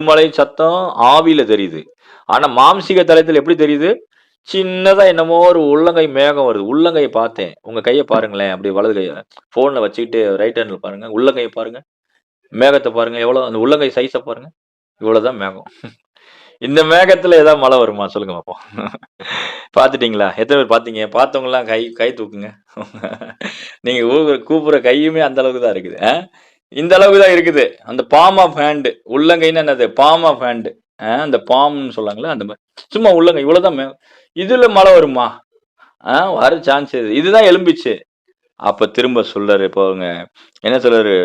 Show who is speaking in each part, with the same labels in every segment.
Speaker 1: மலை சத்தம் ஆவியில தெரியுது. ஆனா மாம்சீக தலத்தில் எப்படி தெரியுது? சின்னதா என்னமோ ஒரு உள்ளங்கை மேகம் வருது. உள்ளங்கையை பார்த்தேன். உங்க கையை பாருங்களேன். அப்படி வலது கையை போன்ல வச்சுக்கிட்டு ரைட் ஹேண்ட்ல பாருங்க. உள்ளங்கையை பாருங்க. மேகத்தை பாருங்க. எவ்வளவு அந்த உள்ளங்கை சைஸை பாருங்க. இவ்வளவுதான் மேகம். இந்த மேகத்துல ஏதாவது மழை வருமா? சொல்லுங்க பாப்போம். பார்த்துட்டீங்களா? எத்தனை பேர் பார்த்தீங்க? பார்த்தவங்கலாம் கை கை தூக்குங்க. நீங்க கூப்பிடுற கையுமே அந்த அளவுக்கு தான் இருக்குது. இந்த அளவுக்கு தான் இருக்குது. அந்த பாம் ஆஃப் ஹேண்டு உள்ளங்கைன்னு என்னது? பாம் ஆஃப் ஹேண்டு அந்த பாம்னு சொல்லாங்களே அந்த மாதிரி. சும்மா உள்ளங்கை இவ்வளோதான் இதுல மழை வருமா? ஆ வர சான்ஸ் இது இதுதான் எலும்பிச்சு. அப்ப திரும்ப சொல்லாரு போங்க. என்ன சொல்றாரு?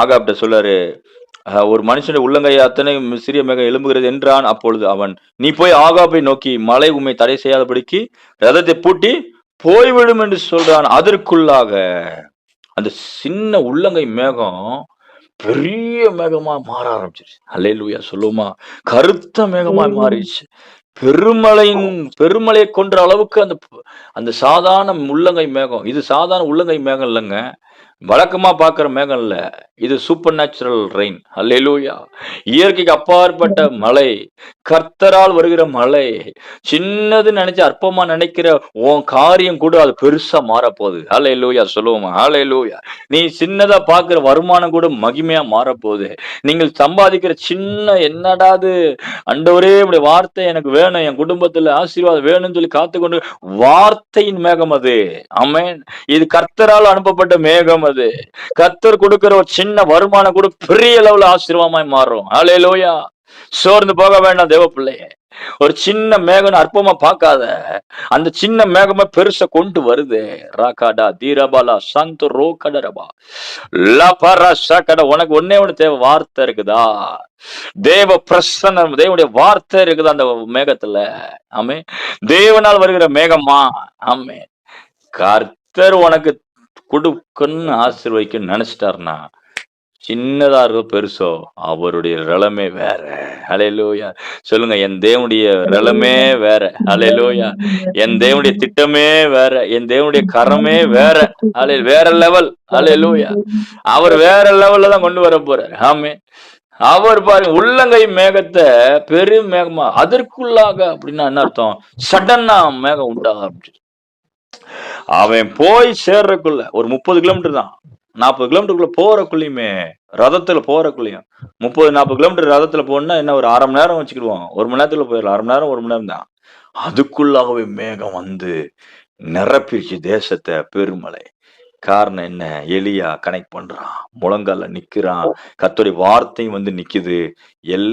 Speaker 1: ஆகாப்ட சொல்லாரு ஒரு மனுஷனுடைய உள்ளங்கை அத்தனை சிறிய மேகம் எலும்புகிறது என்றான். அப்பொழுது அவன் நீ போய் ஆகாப்பை நோக்கி மலை உண்மை தடை செய்யாதபடிக்கு ரதத்தை பூட்டி போய்விடும் என்று சொல்றான். அதற்குள்ளாக அந்த சின்ன உள்ளங்கை மேகம் பெரிய மேகமா மாற ஆரம்பிச்சிருச்சு. அல்லேலூயா சொல்லுமா கருத்த மேகமா மாறிடுச்சு. பெருமழையின் பெருமழையை கொன்ற அளவுக்கு அந்த அந்த சாதாரண உள்ளங்கை மேகம் இது சாதாரண உள்ளங்கை மேகம் இல்லைங்க. வழக்கமா பார்க்குற மேகம் இல்ல இது சூப்பர் நேச்சுரல் ரெயின் அல்லேலூயா இயற்கைக்கு அப்பாற்பட்ட மழை கர்த்தரால் வருகிற மழை சின்னது நினைச்சு அற்பமா நினைக்கிற உன் காரியம் கூட அது பெருசா மாறப்போகுது. அல்லேலூயா சொல்லுவோமா? அல்லேலூயா நீ சின்னதா பார்க்குற வருமானம் கூட மகிமையா மாறப்போகுது. நீங்கள் சம்பாதிக்கிற சின்ன என்னடாது அண்டவரே இப்படி வார்த்தை எனக்கு வேணும். என் குடும்பத்துல ஆசீர்வாதம் வேணும்னு சொல்லி காத்துக்கொண்டு வார்த்தையின் மேகம் அது. ஆமென் இது கர்த்தரால் அனுப்பப்பட்ட மேகம் அது கர்த்தர் கொடுக்கிற ஒரு சின்ன வருமானம் கூட பெரிய அளவுல ஆசீர்வாதமாய் மாறும். ஹalleluya சோர்ந்து போக வேண்டாம் தேவ பிள்ளைய ஒரு சின்ன மேகம் அற்பமா பார்க்காத. அந்த சின்ன மேகமா பெருசா கொண்டு வருது. ராக்காடா தீரபாலா சந்து ரோகடரபா. லபரா சகட உனக்கு ஒன்னே ஒண்ணு தேவை வார்த்தை இருக்குதா? தேவ பிரசன்னம் தேவனுடைய வார்த்தை இருக்குது அந்த மேகத்துல? ஆமே தேவனால் வருகிற மேகமா? ஆமே கர்த்தர் உனக்கு கொடுக்கணும்னு ஆசீர்வதிக்கணும்னு நினைச்சிட்டாருன்னா சின்னதா இருக்கோ பெருசோ அவருடைய நிலைமை வேற. அலையலோயா சொல்லுங்க என் தேவனுடைய நிலைமே வேற. அலையலோயா என் தேவனுடைய திட்டமே வேற. என் தேவனுடைய கரமே வேற. அலை வேற லெவல் அலையலோயா அவர் வேற லெவல்ல தான் கொண்டு வர போறாரு. ஆமே அவர் பாருங்க உள்ளங்கை மேகத்தை பெரும் மேகமா அதற்குள்ளாக அப்படின்னா என்ன அர்த்தம்? சடனா மேகம் உண்டாக ஆரம்பிச்சு அவன் போய் சேர்றதுக்குள்ள ஒரு முப்பது கிலோமீட்டர் தான். நாற்பது கிலோமீட்டருக்குள்ள போறக்குள்ளயுமே ரதத்துல போறக்குள்ளயும். முப்பது நாற்பது கிலோமீட்டர் ரதத்துல போனா என்ன ஒரு அரை மணி நேரம் வச்சுக்கிடுவோம் ஒரு மணி நேரத்துல போயிடலாம். அரை மணி நேரம் ஒரு மணி நேரம் தான். அதுக்குள்ளாகவே மேகம் வந்து நிரப்பிருச்சு தேசத்தை பெருமலை. காரணம் என்ன? எலியா கனெக்ட் பண்றான். முழங்கால நிக்கிறான். கத்தோடைய வார்த்தையும் வந்து நிக்குது. எல்லா